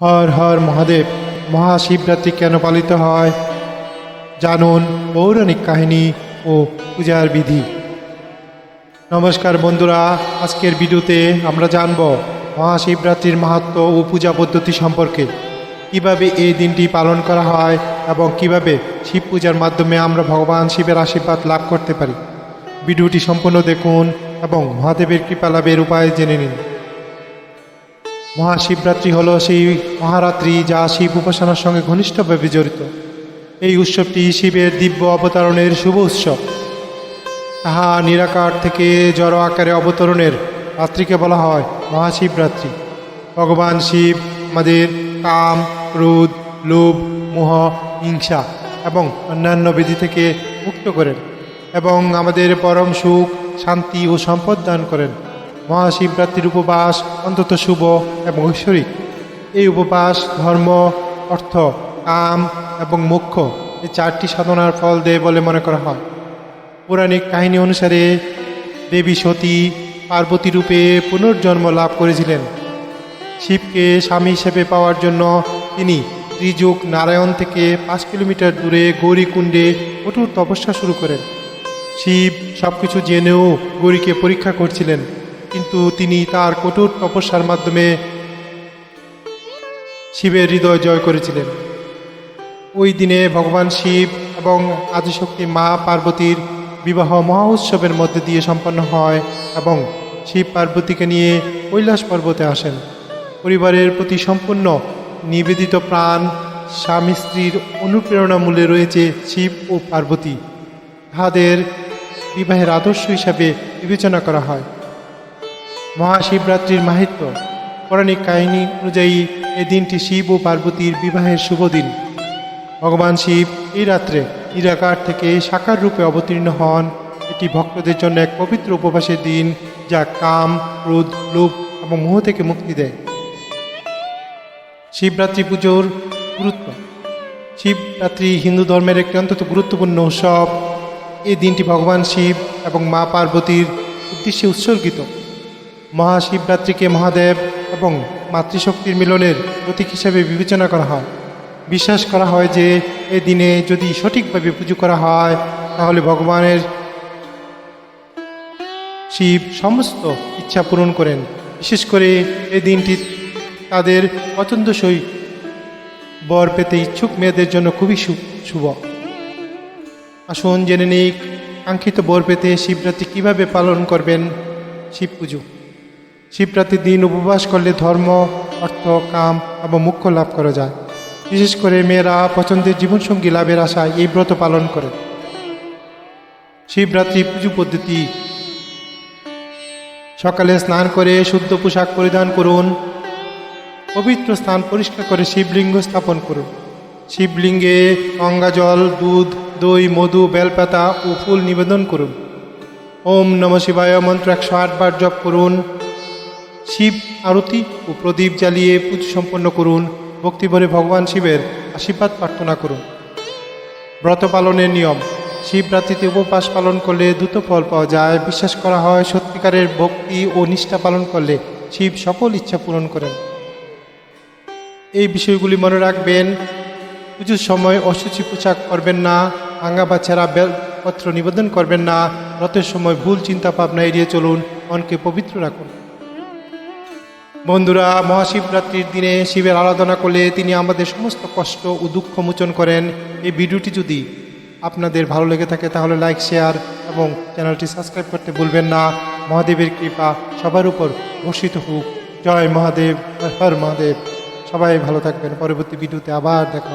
হর হর মহাদেব, মহাশিবরাত্রি কেন পালিত হয়? জানুন পৌরাণিক কাহিনী ও পূজার বিধি। নমস্কার বন্ধুরা, আজকের ভিডিওতে আমরা জানব মহাশিবরাত্রির মাহাত্ম্য ও পূজা পদ্ধতি সম্পর্কে। কীভাবে এই দিনটি পালন করা হয় এবং কীভাবে শিব পূজার মাধ্যমে আমরা ভগবান শিবের আশীর্বাদ লাভ করতে পারি? ভিডিওটি সম্পূর্ণ দেখুন এবং মহাদেবের কৃপা লাভের উপায় জেনে নিন। মহাশিবরাত্রি হলো সেই মহারাত্রি যা শিব উপাসনার সঙ্গে ঘনিষ্ঠভাবে জড়িত এই উৎসবটি শিবের দিব্য অবতারণের শুভ উৎসব। তাহা নিরাকার থেকে জড় আকারে অবতরণের রাত্রিকে বলা হয় মহাশিবরাত্রি। ভগবান শিব, আমাদের কাম, ক্রোধ, লোভ, মোহ, হিংসা এবং অন্যান্য বিধি থেকে মুক্ত করেন এবং আমাদের পরম সুখ, শান্তি ও সম্পদ দান করেন। মহাশিবরাত্রির উপবাস অন্তত শুভ এবং ঐশ্বরিক। এই উপবাস, ধর্ম, অর্থ, কাম এবং মোক্ষ এই চারটি সাধনার ফল দেয় বলে মনে করা হয়। পৌরাণিক কাহিনী অনুসারে দেবী সতী পার্বতী রূপে পুনর্জন্ম লাভ করেছিলেন। শিবকে স্বামী হিসেবে পাওয়ার জন্য তিনি ত্রিযুগ নারায়ণ থেকে পাঁচ কিলোমিটার দূরে গৌরীকুণ্ডে কঠোর তপস্যা শুরু করেন। শিব সব কিছু জেনেও গৌরীকে পরীক্ষা করছিলেন। কিন্তু তিনি তার কঠোর তপস্যার মাধ্যমে শিবের হৃদয় জয় করেছিলেন। ওই দিনে ভগবান শিব এবং আদিশক্তি মা পার্বতীর বিবাহ মহা উৎসবের মধ্যে দিয়ে সম্পন্ন হয় এবং শিব পার্বতীকে নিয়ে কৈলাস পর্বতে আসেন। পরিবারের প্রতি সম্পূর্ণ নিবেদিত প্রাণ, স্বামী স্ত্রীর অনুপ্রেরণা মূল্যে রয়েছে শিব ও পার্বতী। তাহাদের বিবাহের আদর্শ হিসাবে বিবেচনা করা হয়। মহাশিবরাত্রির মাহাত্ম্য পৌরাণিক কাহিনী অনুযায়ী এই দিনটি শিব ও পার্বতীর বিবাহের শুভ দিন। ভগবান শিব এই রাত্রে নিরাকার থেকে সাকার রূপে অবতীর্ণ হন। এটি ভক্তদের জন্য এক পবিত্র উপবাসের দিন যা কাম, ক্রোধ, লোভ এবং মোহ থেকে মুক্তি দেয়। শিবরাত্রি পুজোর গুরুত্ব। শিবরাত্রি হিন্দু ধর্মের একটি অন্তত গুরুত্বপূর্ণ উৎসব। এই দিনটি ভগবান শিব এবং মা পার্বতীর উদ্দেশ্যে উৎসর্গিত। মহাশিবরাত্রিকে মহাদেব এবং মাতৃশক্তির মিলনের প্রতীক হিসেবে বিবেচনা করা হয়। বিশ্বাস করা হয় যে এই দিনে যদি সঠিকভাবে পুজো করা হয়, তাহলে ভগবানের শিব সমস্ত ইচ্ছা পূরণ করেন। বিশেষ করে এই দিনটি তাদের পছন্দসই বর পেতে ইচ্ছুক মেয়েদের জন্য খুবই শুভ। আসুন জেনে নিই, কাঙ্ক্ষিত বর পেতে শিবরাত্রি কীভাবে পালন করবেন শিব পুজো? শিবরাত্রির দিন উপবাস করলে ধর্ম, অর্থ, কাম এবং মুখ্য লাভ করা যায়। বিশেষ করে মেয়েরা পছন্দের জীবনসঙ্গী লাভের আশায় এই ব্রত পালন করে। শিবরাত্রি পুজো পদ্ধতি। সকালে স্নান করে শুদ্ধ পোশাক পরিধান করুন। পবিত্র স্থান পরিষ্কার করে শিবলিঙ্গ স্থাপন করুন। শিবলিঙ্গে গঙ্গা জল, দুধ, দই, মধু, বেলপাতা ও ফুল নিবেদন করুন। ওম নম শিবায় মন্ত্র একশো আটবার জপ করুন। শিব, আরতি ও প্রদীপ জ্বালিয়ে পুজো সম্পন্ন করুন। ভক্তিভরে ভগবান শিবের আশীর্বাদ প্রার্থনা করুন। ব্রত পালনের নিয়ম, শিবরাত্রিতে উপবাস পালন করলে দ্রুত ফল পাওয়া যায়। বিশ্বাস করা হয়, সত্যিকারের ভক্তি ও নিষ্ঠা পালন করলে শিব সকল ইচ্ছা পূরণ করেন। এই বিষয়গুলি মনে রাখবেন, পুজোর সময় অসুচি পোশাক করবেন না, ভাঙা বা ছেঁড়া বেলপত্র নিবেদন করবেন না রথের সময় ভুল চিন্তা ভাবনা এড়িয়ে চলুন, মনকে পবিত্র রাখুন। বন্ধুরা, মহাশিবরাত্রির দিনে শিবের আরাধনা করলে তিনি আমাদের সমস্ত কষ্ট ও দুঃখ মোচন করেন। এই ভিডিওটি যদি আপনাদের ভালো লেগে থাকে, তাহলে লাইক, শেয়ার এবং চ্যানেলটি সাবস্ক্রাইব করতে ভুলবেন না। মহাদেবের কৃপা সবার উপর বর্ষিত হোক। জয় মহাদেব, হর মহাদেব। সবাই ভালো থাকবেন। পরবর্তী ভিডিওতে আবার দেখা